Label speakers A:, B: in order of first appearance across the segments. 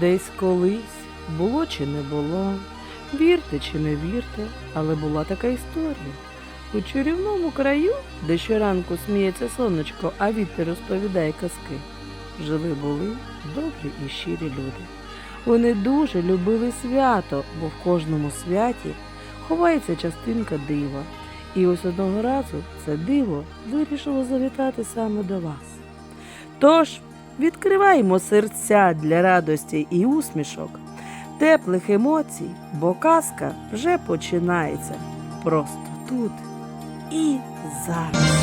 A: Десь колись було чи не було, вірте чи не вірте, але була така історія. У чарівному краю, де щоранку сміється сонечко, а вітер розповідає казки, жили були добрі і щирі люди. Вони дуже любили свято, бо в кожному святі ховається частинка дива. І ось одного разу це диво вирішило завітати саме до вас. Тож відкриваємо серця для радості і усмішок, теплих емоцій, бо казка вже починається просто тут і зараз.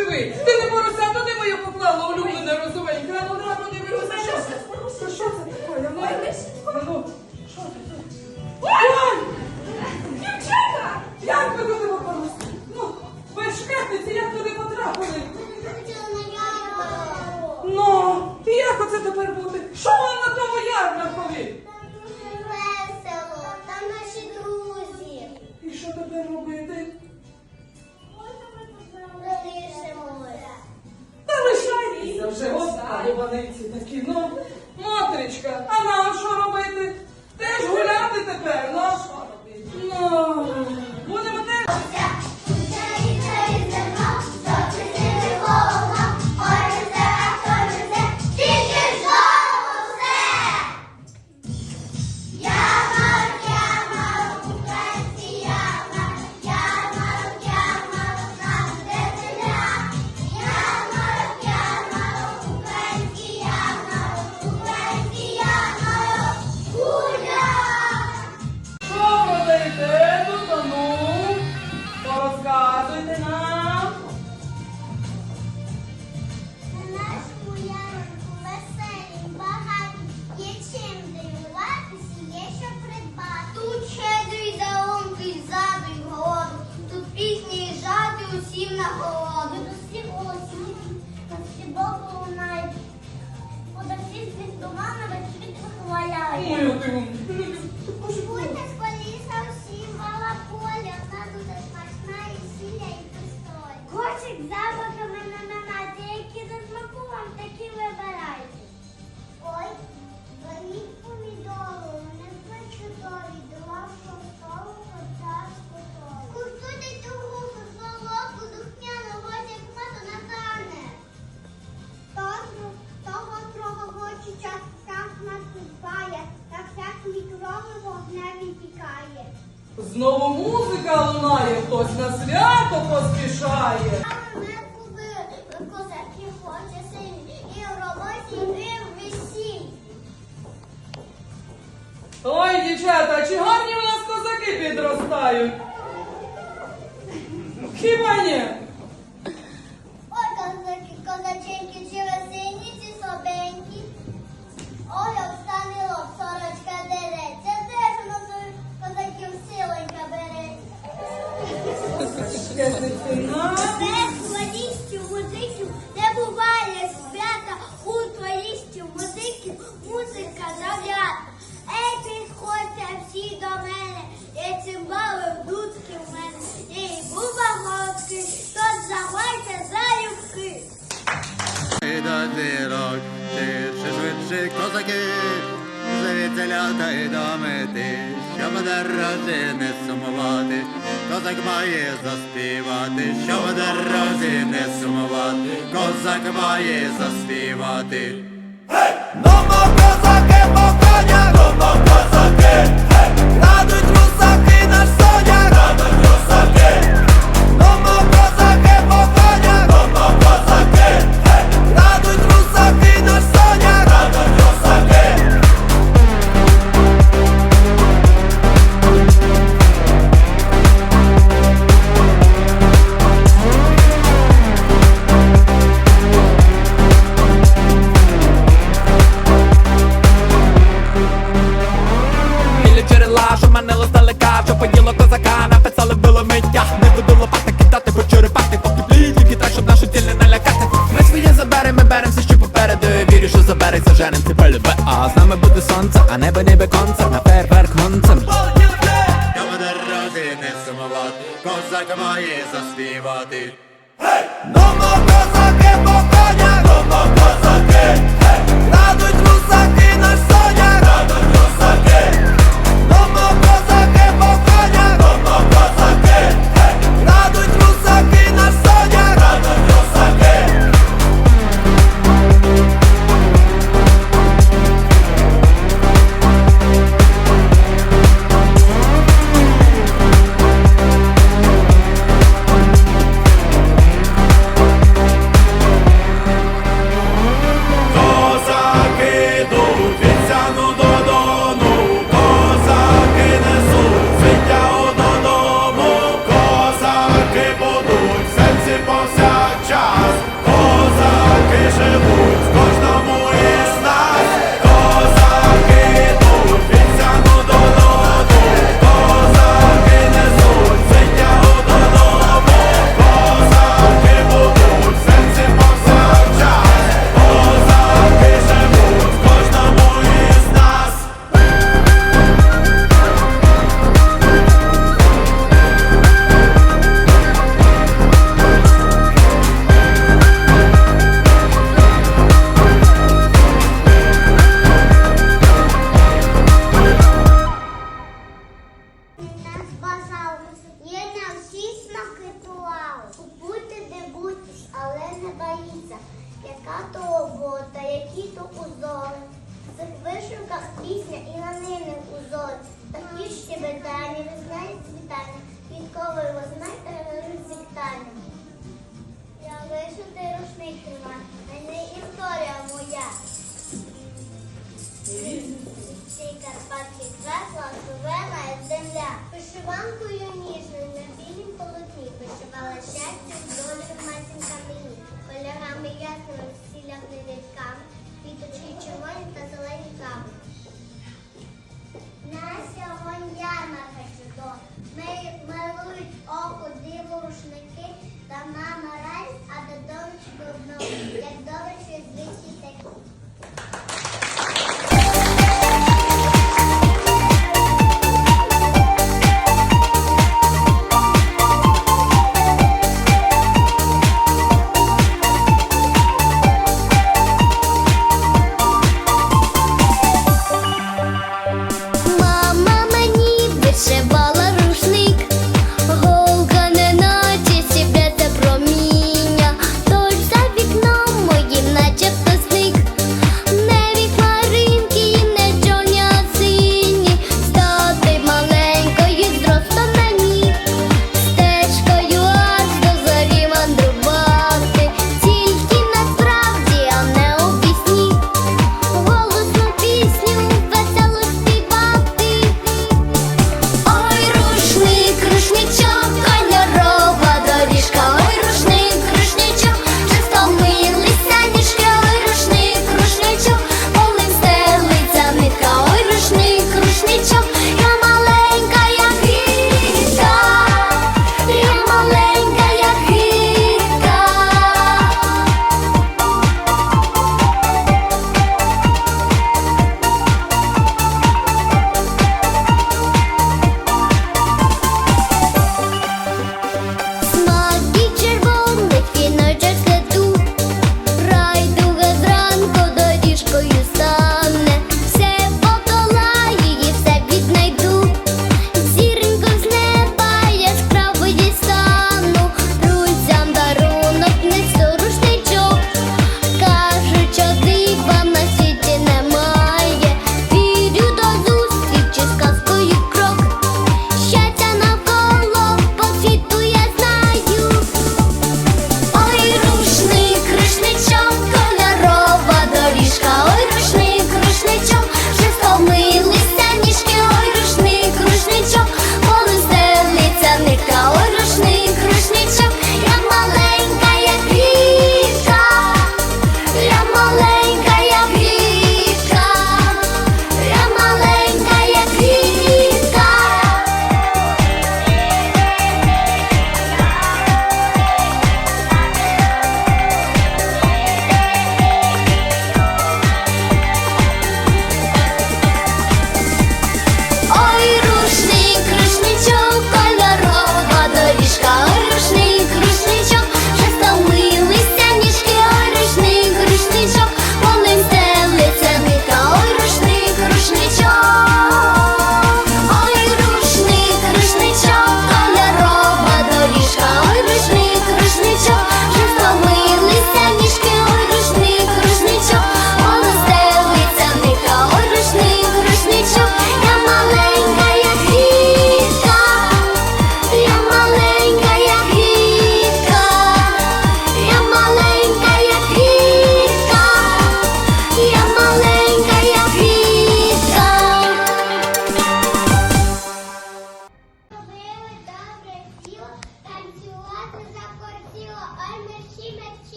B: Живий. Ти не порося, туди моє поклала улюблене розовеньке. Ну що це? Це що це таке? Ну, ну, що це? Ой!
C: Дівчата!
B: Як ви туди попалися? Ну, ви шкетниці, як туди потрапили?
D: На.
B: Ну, і як оце тепер бути? Що вам на тому ярмаркові?
D: Там дуже весело, там наші друзі.
B: І що тепер робити? Лишайтеся вже, господи, ваниці такі. Ну, Мотричка, а нам що робити? Теж гуляти тепер, ну? Ну, будемо теж.
D: Кошик з запахами на намати, які за смаку вам такі вибирайте. Ой, беріть помідору, вони вже чудові, до столу час готові. Куштуйте цю гусу, солодку, духмяну, ось як мати на тане. Того, того трохи хоче час сам нас підбає, так всяк мікроби вогневі тікає.
B: Знову музика лунає, хтось на свято поспішає.
E: та й домити, що буде рази не сумувати, козак має заспівати,
F: що буде
E: разі не сумувати, козак має заспівати.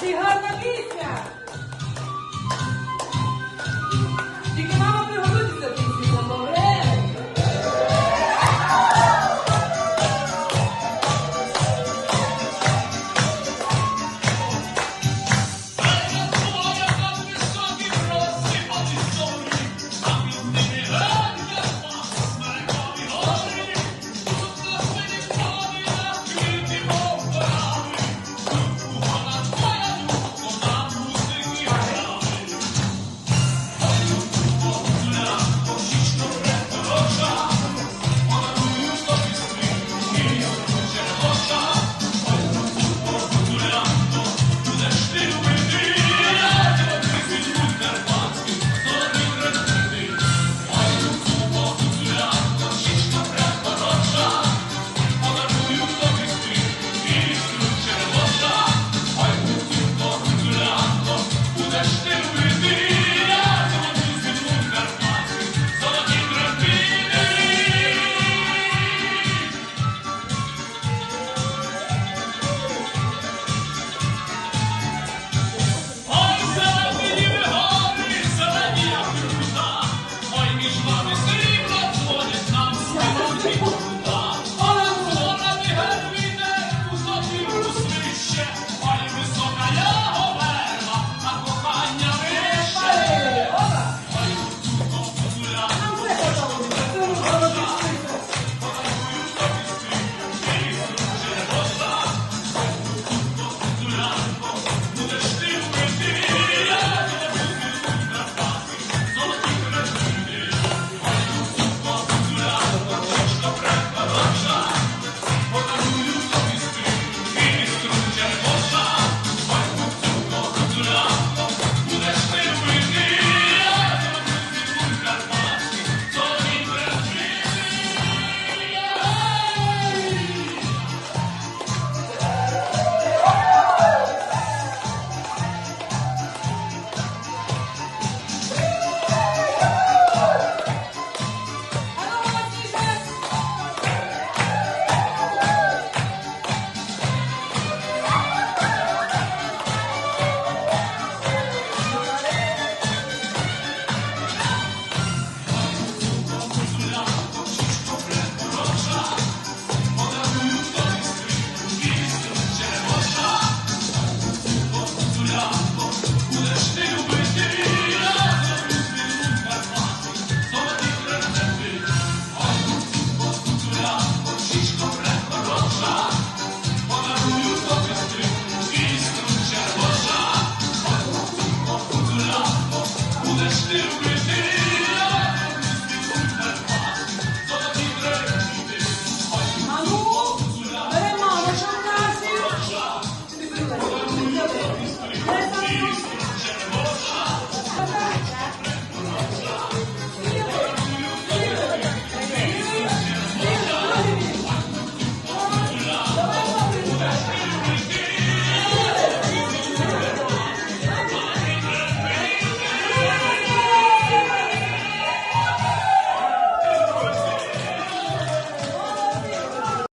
C: She heard the